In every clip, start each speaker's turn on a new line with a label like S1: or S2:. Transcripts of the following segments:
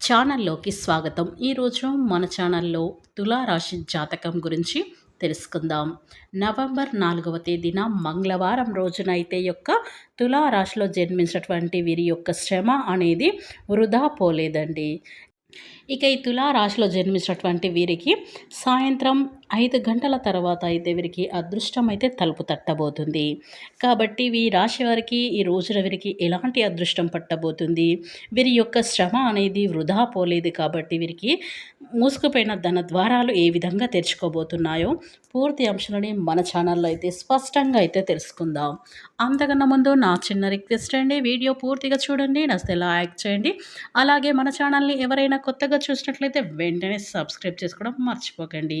S1: ఛానల్లోకి స్వాగతం. ఈరోజు మన ఛానల్లో తులారాశి జాతకం గురించి తెలుసుకుందాం. నవంబర్ నాలుగవ తేదీన మంగళవారం రోజున అయితే యొక్క తులారాశిలో జన్మించినటువంటి వీరి యొక్క శ్రమ అనేది వృధా పోలేదండి. ఇక ఈ తులారాశిలో జన్మించినటువంటి వీరికి సాయంత్రం ఐదు గంటల తర్వాత అయితే వీరికి అదృష్టం అయితే తలుపు తట్టబోతుంది. కాబట్టి ఈ రాశి వారికి ఈ రోజున వీరికి ఎలాంటి అదృష్టం పట్టబోతుంది? వీరి యొక్క శ్రమ అనేది వృధా పోలేదు కాబట్టి వీరికి మూసుకుపోయిన ధన ద్వారాలు ఏ విధంగా తెరుచుకోబోతున్నాయో పూర్తి అంశాలని మన ఛానల్లో అయితే స్పష్టంగా అయితే తెలుసుకుందాం. అంతకన్నా ముందు నా చిన్న రిక్వెస్ట్ అండి వీడియో పూర్తిగా చూడండి నస్తే లైక్ చేయండి. అలాగే మన ఛానల్ని ఎవరైనా కొత్తగా చూసినట్లయితే వెంటనే సబ్స్క్రైబ్ చేసుకోవడం మర్చిపోకండి.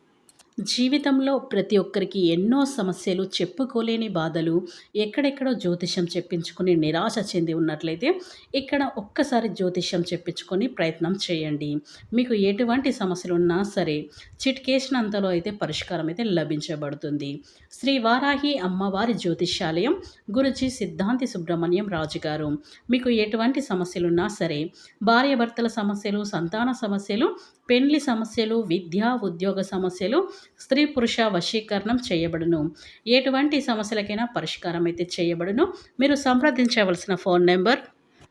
S1: జీవితంలో ప్రతి ఒక్కరికి ఎన్నో సమస్యలు చెప్పుకోలేని బాధలు ఎక్కడెక్కడో జ్యోతిష్యం చెప్పించుకుని నిరాశ చెంది ఉన్నట్లయితే ఇక్కడ ఒక్కసారి జ్యోతిష్యం చెప్పించుకొని ప్రయత్నం చేయండి. మీకు ఎటువంటి సమస్యలు ఉన్నా సరే చిట్కేసినంతలో అయితే పరిష్కారం అయితే లభించబడుతుంది. శ్రీ వారాహి అమ్మవారి జ్యోతిష్యాలయం గురుజీ సిద్ధాంతి సుబ్రహ్మణ్యం రాజు గారు. మీకు ఎటువంటి సమస్యలున్నా సరే భార్యాభర్తల సమస్యలు సంతాన సమస్యలు పెండ్లి సమస్యలు విద్యా ఉద్యోగ సమస్యలు స్త్రీ పురుష వశీకరణం చేయబడును. ఎటువంటి సమస్యలకైనా పరిష్కారం అయితే చేయబడును. మీరు సంప్రదించవలసిన phone number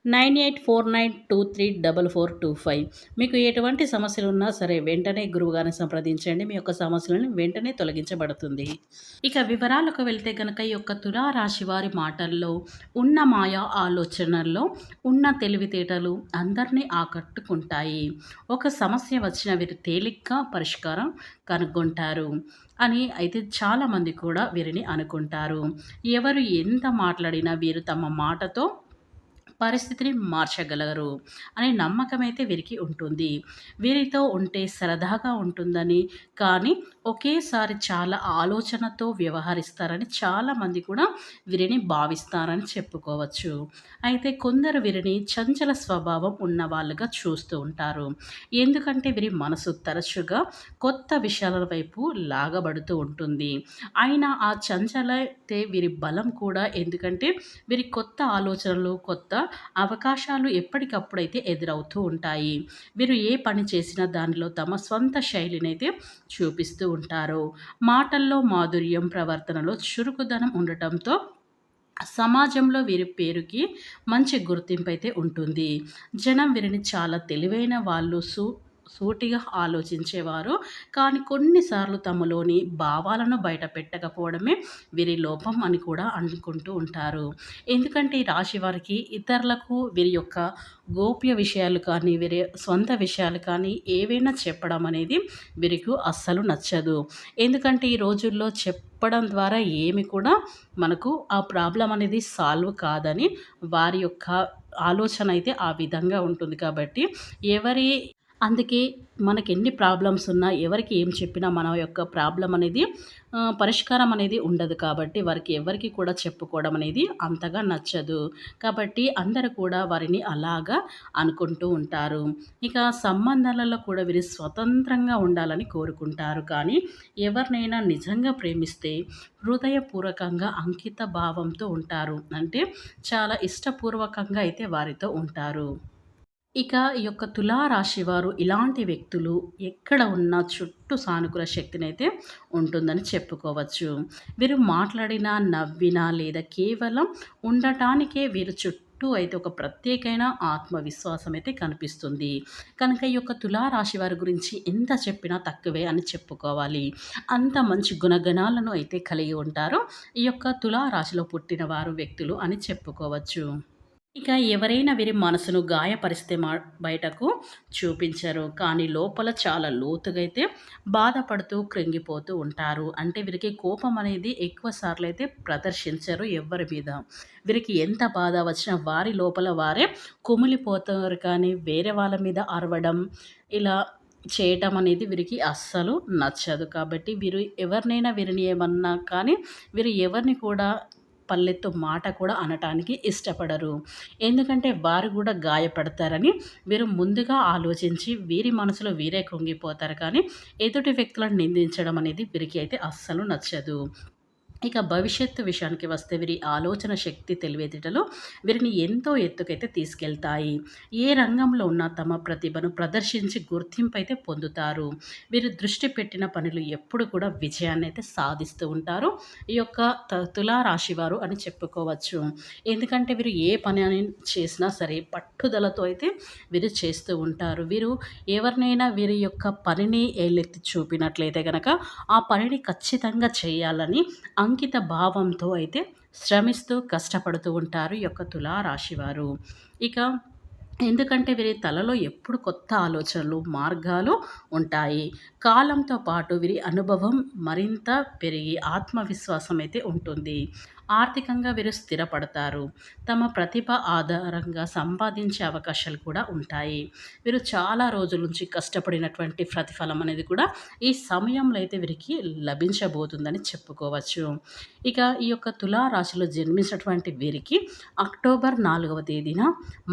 S1: nine eight four nine two three double four two five. మీకు ఎటువంటి సమస్యలు ఉన్నా సరే వెంటనే గురువుగారిని సంప్రదించండి. మీ యొక్క సమస్యలను వెంటనే తొలగించబడుతుంది. ఇక వివరాలకు వెళ్తే కనుక ఈ యొక్క తులారాశి వారి మాటల్లో ఉన్న మాయా ఆలోచనల్లో ఉన్న తెలివితేటలు అందరినీ ఆకట్టుకుంటాయి. ఒక సమస్య వచ్చిన వీరు తేలిగ్గా పరిష్కారం కనుగొంటారు అని అయితే చాలామంది కూడా వీరిని అనుకుంటారు. ఎవరు ఎంత మాట్లాడినా వీరు తమ మాటతో పరిస్థితిని మార్చగలరు అనే నమ్మకం అయితే వీరికి ఉంటుంది. వీరితో ఉంటే సరదాగా ఉంటుందని కానీ ఒకేసారి చాలా ఆలోచనతో వ్యవహరిస్తారని చాలామంది కూడా వీరిని భావిస్తారని చెప్పుకోవచ్చు. అయితే కొందరు వీరిని చంచల స్వభావం ఉన్న వాళ్ళుగా చూస్తూ ఉంటారు. ఎందుకంటే వీరి మనసు తరచుగా కొత్త విషయాల వైపు లాగబడుతూ ఉంటుంది. అయినా ఆ చంచలైతే వీరి బలం కూడా ఎందుకంటే వీరి కొత్త ఆలోచనలు కొత్త అవకాశాలు ఎప్పటికప్పుడైతే ఎదురవుతూ ఉంటాయి. వీరు ఏ పని చేసినా దానిలో తమ స్వంత శైలినైతే చూపిస్తూ ఉంటారు. మాటల్లో మాధుర్యం ప్రవర్తనలో చురుకుదనం ఉండటంతో సమాజంలో వీరి పేరుకి మంచి గుర్తింపు అయితే ఉంటుంది. జనం వీరిని చాలా తెలివైన వాళ్ళు సు సూటిగా ఆలోచించేవారు. కానీ కొన్నిసార్లు తమలోని భావాలను బయట పెట్టకపోవడమే వీరి లోపం అని కూడా అనుకుంటూ ఉంటారు. ఎందుకంటే ఈ రాశి వారికి ఇతరులకు వీరి యొక్క గోప్య విషయాలు కానీ వీరి సొంత విషయాలు కానీ ఏవైనా చెప్పడం అనేది వీరికి అస్సలు నచ్చదు. ఎందుకంటే ఈ రోజుల్లో చెప్పడం ద్వారా ఏమి కూడా మనకు ఆ ప్రాబ్లం అనేది సాల్వ్ కాదని వారి యొక్క ఆలోచన అయితే ఆ విధంగా ఉంటుంది. కాబట్టి ఎవరి అందుకే మనకి ఎన్ని ప్రాబ్లమ్స్ ఉన్నా ఎవరికి ఏం చెప్పినా మన యొక్క ప్రాబ్లం అనేది పరిష్కారం అనేది ఉండదు కాబట్టి వారికి ఎవరికి కూడా చెప్పుకోవడం అనేది అంతగా నచ్చదు. కాబట్టి అందరూ కూడా వారిని అలాగా అనుకుంటూ ఉంటారు. ఇక సంబంధాలలో కూడా వీరు స్వతంత్రంగా ఉండాలని కోరుకుంటారు. కానీ ఎవరినైనా నిజంగా ప్రేమిస్తే హృదయపూర్వకంగా అంకిత భావంతో ఉంటారు. అంటే చాలా ఇష్టపూర్వకంగా అయితే వారితో ఉంటారు. ఇక ఈ యొక్క తులారాశి వారు ఇలాంటి వ్యక్తులు ఎక్కడ ఉన్న చుట్టూ సానుకూల శక్తిని అయితే ఉంటుందని చెప్పుకోవచ్చు. వీరు మాట్లాడినా నవ్వినా లేదా కేవలం ఉండటానికే వీరు చుట్టూ అయితే ఒక ప్రత్యేకమైన ఆత్మవిశ్వాసం అయితే కనిపిస్తుంది. కనుక ఈ యొక్క తులారాశి వారి గురించి ఎంత చెప్పినా తక్కువే అని చెప్పుకోవాలి. అంత మంచి గుణగణాలను అయితే కలిగి ఉంటారో ఈ యొక్క తులారాశిలో పుట్టిన వారు వ్యక్తులు అని చెప్పుకోవచ్చు. ఇక ఎవరైనా వీరి మనసును గాయపరిస్తే మా బయటకు చూపించరు. కానీ లోపల చాలా లోతుగా అయితే బాధపడుతూ కృంగిపోతూ ఉంటారు. అంటే వీరికి కోపం అనేది ఎక్కువ సార్లు అయితే ప్రదర్శించరు ఎవరి మీద. వీరికి ఎంత బాధ వచ్చినా వారి లోపల వారే కుమిలిపోతారు. కానీ వేరే వాళ్ళ మీద అరవడం ఇలా చేయటం అనేది వీరికి అస్సలు నచ్చదు. కాబట్టి వీరు ఎవరినైనా వీరిని ఏమన్నా కానీ వీరు ఎవరిని కూడా పల్లెత్తు మాట కూడా అనటానికి ఇష్టపడరు. ఎందుకంటే వారు కూడా గాయపడతారని వీరు ముందుగా ఆలోచించి వీరి మనసులో వీరే కుంగిపోతారు. కానీ ఎదుటి వ్యక్తులను నిందించడం అనేది వీరికి అయితే అస్సలు నచ్చదు. ఇక భవిష్యత్తు విషయానికి వస్తే వీరి ఆలోచన శక్తి తెలివేదిటలో వీరిని ఎంతో ఎత్తుకైతే తీసుకెళ్తాయి. ఏ రంగంలో ఉన్న తమ ప్రతిభను ప్రదర్శించి గుర్తింపు అయితే పొందుతారు. వీరు దృష్టి పెట్టిన పనులు ఎప్పుడు కూడా విజయాన్ని అయితే సాధిస్తూ ఉంటారు. ఈ యొక్క తులారాశి వారు అని చెప్పుకోవచ్చు. ఎందుకంటే వీరు ఏ పని అని చేసినా సరే పట్టుదలతో అయితే వీరు చేస్తూ ఉంటారు. వీరు ఎవరినైనా వీరి యొక్క పనిని ఏలెత్తి చూపినట్లయితే కనుక ఆ పనిని ఖచ్చితంగా చేయాలని అంకిత భావంతో అయితే శ్రమిస్తూ కష్టపడుతూ ఉంటారు ఈ యొక్క తులారాశివారు ఇక ఎందుకంటే వీరి తలలో ఎప్పుడు కొత్త ఆలోచనలు మార్గాలు ఉంటాయి. కాలంతో పాటు వీరి అనుభవం మరింత పెరిగి ఆత్మవిశ్వాసం అయితే ఉంటుంది. ఆర్థికంగా వీరు స్థిరపడతారు. తమ ప్రతిభ ఆధారంగా సంపాదించే అవకాశాలు కూడా ఉంటాయి. వీరు చాలా రోజుల నుంచి కష్టపడినటువంటి ప్రతిఫలం అనేది కూడా ఈ సమయంలో అయితే వీరికి లభించబోతుందని చెప్పుకోవచ్చు. ఇక ఈ యొక్క తులారాశిలో జన్మించినటువంటి వీరికి అక్టోబర్ నాలుగవ తేదీన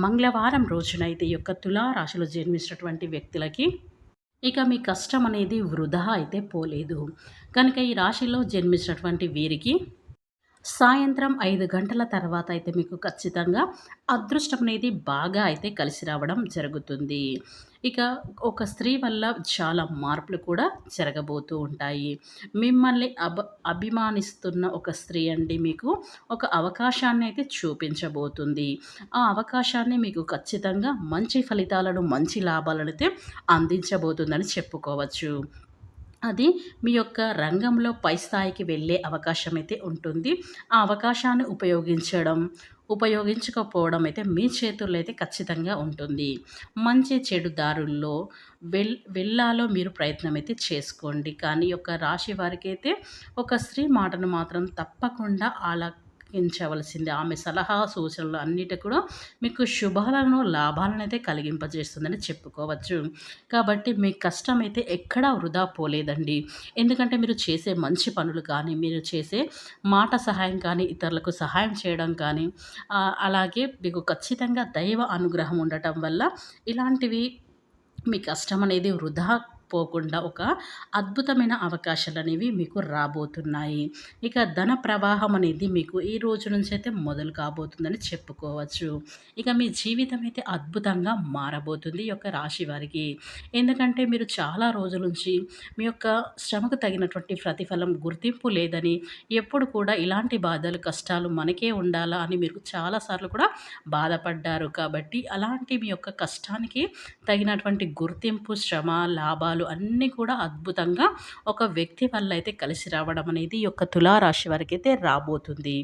S1: మంగళవారం రోజునైతే ఈ యొక్క తులారాశిలో జన్మించినటువంటి వ్యక్తులకి ఇక మీ కష్టం అనేది వృధా అయితే పోలేదు. కనుక ఈ రాశిలో జన్మించినటువంటి వీరికి సాయంత్రం ఐదు గంటల తర్వాత అయితే మీకు ఖచ్చితంగా అదృష్టం అనేది బాగా అయితే కలిసి రావడం జరుగుతుంది. ఇక ఒక స్త్రీ వల్ల చాలా మార్పులు కూడా జరగబోతూ ఉంటాయి. మిమ్మల్ని అబ అభిమానిస్తున్న ఒక స్త్రీ అండి మీకు ఒక అవకాశాన్ని అయితే చూపించబోతుంది. ఆ అవకాశాన్ని మీకు ఖచ్చితంగా మంచి ఫలితాలను మంచి లాభాలను అయితే అందించబోతుందని చెప్పుకోవచ్చు. అది మీ యొక్క రంగంలో పై స్థాయికి వెళ్ళే అవకాశం అయితే ఉంటుంది. ఆ అవకాశాన్ని ఉపయోగించడం ఉపయోగించకపోవడం అయితే మీ చేతుల్లో అయితే ఖచ్చితంగా ఉంటుంది. మంచి చెడు దారుల్లో వెల్ వెళ్ళాలో మీరు ప్రయత్నం అయితే చేసుకోండి. కానీ ఒక రాశి వారికి అయితే ఒక స్త్రీ మాటను మాత్రం తప్పకుండా అలా పాటించవలసింది ఆమె సలహా సూచనలు అన్నిటి కూడా మీకు శుభాలను లాభాలను అయితే కలిగింపజేస్తుందని చెప్పుకోవచ్చు. కాబట్టి మీ కష్టం అయితే ఎక్కడా వృధా పోలేదండి. ఎందుకంటే మీరు చేసే మంచి పనులు కానీ మీరు చేసే మాట సహాయం కానీ ఇతరులకు సహాయం చేయడం కానీ అలాగే మీకు ఖచ్చితంగా దైవ అనుగ్రహం ఉండటం వల్ల ఇలాంటివి మీ కష్టం అనేది వృధా పోకుండా ఒక అద్భుతమైన అవకాశాలు అనేవి మీకు రాబోతున్నాయి. ఇక ధన ప్రవాహం అనేది మీకు ఈ రోజు నుంచి అయితే మొదలు కాబోతుందని చెప్పుకోవచ్చు. ఇక మీ జీవితం అయితే అద్భుతంగా మారబోతుంది ఈ యొక్క రాశి వారికి. ఎందుకంటే మీరు చాలా రోజుల నుంచి మీ యొక్క శ్రమకు తగినటువంటి ప్రతిఫలం గుర్తింపు లేదని ఎప్పుడు కూడా ఇలాంటి బాధలు కష్టాలు మనకే ఉండాలా అని మీరు చాలాసార్లు కూడా బాధపడ్డారు. కాబట్టి అలాంటి మీ యొక్క కష్టానికి తగినటువంటి గుర్తింపు శ్రమ లాభాలు ఫలితాలు అన్నీ కూడా అద్భుతంగా ఒక వ్యక్తి వల్ల అయితే కలిసి రావడం అనేది యొక్క తులారాశి వారికి అయితే రాబోతుంది.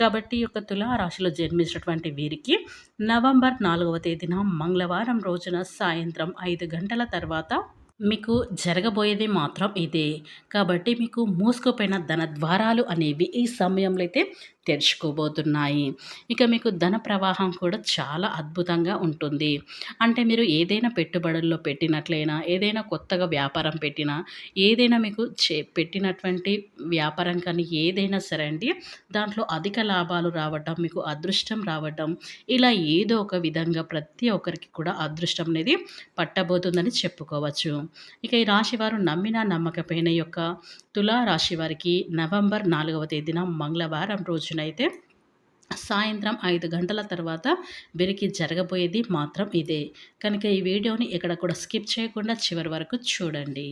S1: కాబట్టి యొక్క తులారాశిలో జన్మించినటువంటి వీరికి నవంబర్ నాలుగవ తేదీన మంగళవారం రోజున సాయంత్రం ఐదు గంటల తర్వాత మీకు జరగబోయేది మాత్రం ఇదే. కాబట్టి మీకు మూసుకుపోయిన ధన ద్వారాలు అనేవి ఈ సమయంలో అయితే తెరుచుకోబోతున్నాయి. ఇక మీకు ధన ప్రవాహం కూడా చాలా అద్భుతంగా ఉంటుంది. అంటే మీరు ఏదైనా పెట్టుబడుల్లో పెట్టినట్లయినా ఏదైనా కొత్తగా వ్యాపారం పెట్టినా ఏదైనా మీకు చే పెట్టినటువంటి వ్యాపారం కానీ ఏదైనా సరే అండి దాంట్లో అధిక లాభాలు రావటం మీకు అదృష్టం రావటం ఇలా ఏదో ఒక విధంగా ప్రతి ఒక్కరికి కూడా అదృష్టం అనేది పట్టబోతుందని చెప్పుకోవచ్చు. ఇక ఈ రాశి వారు నమ్మిన నమ్మకపోయిన యొక్క తులారాశి వారికి నవంబర్ నాలుగవ తేదీన మంగళవారం రోజునైతే సాయంత్రం ఐదు గంటల తర్వాత వీరికి జరగబోయేది మాత్రం ఇదే. కనుక ఈ వీడియోని ఎక్కడ కూడా స్కిప్ చేయకుండా చివరి వరకు చూడండి.